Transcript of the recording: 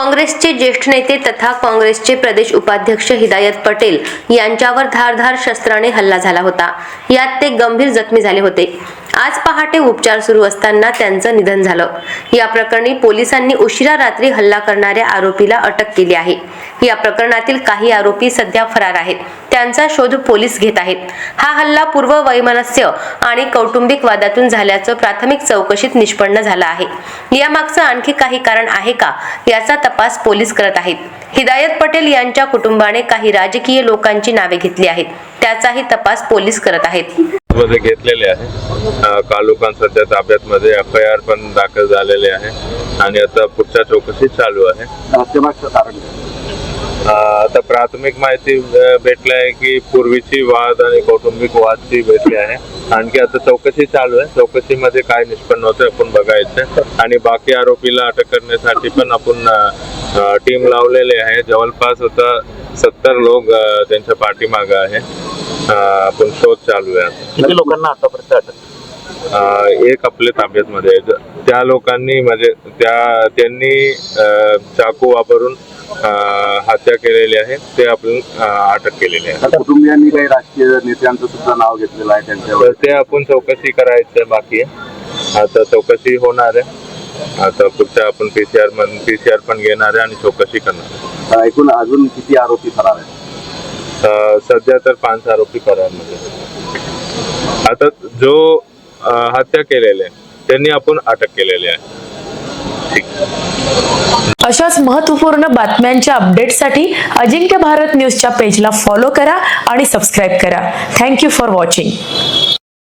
काँग्रेसचे ज्येष्ठ नेते तथा काँग्रेसचे प्रदेश उपाध्यक्ष हिदायत पटेल यांच्यावर धारधार शस्त्राने हल्ला झाला होता. यात ते गंभीर जखमी झाले होते. आज पहाटे उपचार सुरू असताना त्यांचं निधन झालं. या प्रकरणी पोलिसांनी उशिरा रात्री हल्ला करणाऱ्या आरोपीला अटक केली आहे. या प्रकरणातील काही आरोपी सध्या फरार आहेत. त्यांचा शोध पोलीस घेत आहेत. हा हल्ला पूर्व वैमनस्य आणि कौटुंबिक वादातून झाल्याचं प्राथमिक चौकशीत निष्पन्न झालं आहे. यामागचं आणखी काही कारण आहे का याचा तपास पोलीस करत आहेत. हिदायत पटेल यांच्या कुटुंबाने काही राजकीय लोकांची नावे घेतली आहेत. त्याचाही तपास पोलीस करत आहेत. मध्ये घेतलेले आहे. अं, कालुकान सध्या ताब्यात मध्ये एफ आय आर पण दाखल झालेले आहे आणि आता पुढच्या चौकशी चालू आहे. आता प्राथमिक माहिती भेटली आहे की पूर्वीची वाद आणि कौटुंबिक वादची भेटली आहे. आणखी आता चौकशी चालू आहे. चौकशीमध्ये काय निष्पन्न होतं आपण बघायचं. आणि बाकी आरोपीला अटक करण्यासाठी पण आपण टीम लावलेले आहे. जवळपास आता सत्तर लोक त्यांच्या पाठीमागं आहे. आपण शोध चालू आहे. किती लोकांना आतापर्यंत अटक एक आपल्या ताब्यातमध्ये आहे. ज- त्या लोकांनी म्हणजे त्या त्यांनी चाकू वापरून हत्या केलेली आहे. ते आपण अटक केलेली आहे. कुटुंबियांनी काही राजकीय नेत्यांचं सुद्धा नाव घेतलेलं आहे त्यांच्यावर. तर ते आपण चौकशी करायचं बाकी आहे. आता चौकशी होणार आहे. आता पुढच्या आपण पीसीआर पीसीआर पण घेणार आहे आणि चौकशी करणार आहे. एकूण अजून किती आरोपी फरार आहेत? अं, सध्या तर पाच आरोपी फरारमध्ये आता जो हत्या केलेले आहे, त्यांनी आपण अटक केलेली आहे. अशाच महत्त्वपूर्ण बातम्यांच्या अपडेटसाठी अजिंक्य भारत न्यूजच्या पेजला फॉलो करा आणि सबस्क्राईब करा. Thank you for watching.